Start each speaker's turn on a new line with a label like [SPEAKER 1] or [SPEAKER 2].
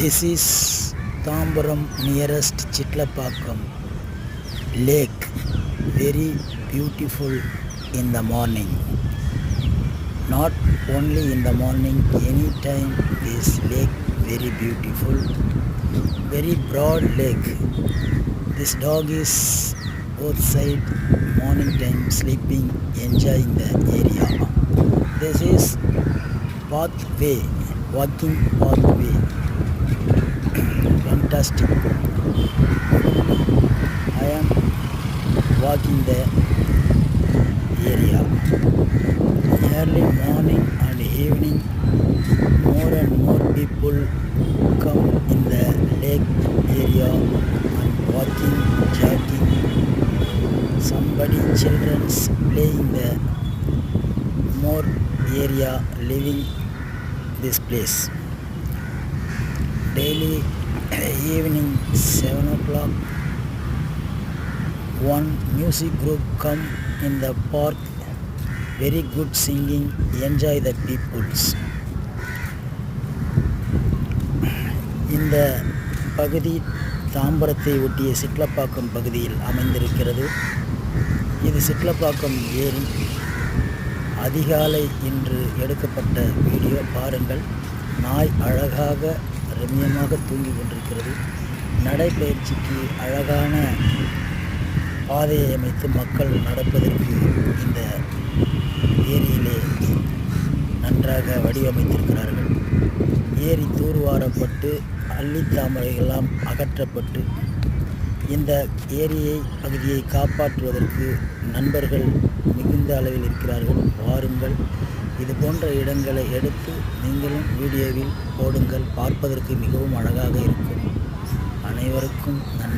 [SPEAKER 1] This is Tambaram nearest Chitlapakam lake. Very beautiful in the morning. Not only in the morning, anytime this lake very beautiful. Very broad lake. This dog is both side morning time sleeping, enjoying the area. This is pathway, walking pathway. I am walking the area. Early morning and evening, more and more people come in the lake area and walking, jogging. Somebody children's playing the more area living this place. Daily evening seven o'clock one music group come in the park very good singing enjoy the peoples இந்த பகுதி தாம்பரத்தை ஒட்டிய சிட்லப்பாக்கம் பகுதியில் அமைந்திருக்கிறது. இது சிட்லப்பாக்கம் ஏரி. அதிகாலை இன்று எடுக்கப்பட்ட வீடியோ. பாருங்கள். நாய் அழகாக ரம்மியமாக தூங்கி கொண்டிருக்கிறது. நடைப்பயிற்சிக்கு அழகான பாதையை அமைத்து மக்கள் நடப்பதற்கு இந்த ஏரியிலே நன்றாக வடிவமைத்திருக்கிறார்கள். ஏரி தூர்வாரப்பட்டு அள்ளித்தாமரைகள்லாம் அகற்றப்பட்டு இந்த ஏரியை பகுதியை காப்பாற்றுவதற்கு நண்பர்கள் மிகுந்த அளவில் இருக்கிறார்கள். வாருங்கள். இது போன்ற இடங்களை எடுத்து நீங்களும் வீடியோவில் போடுங்கள். பார்ப்பதற்கு மிகவும் அழகாக இருக்கும். அனைவருக்கும் நன்றி.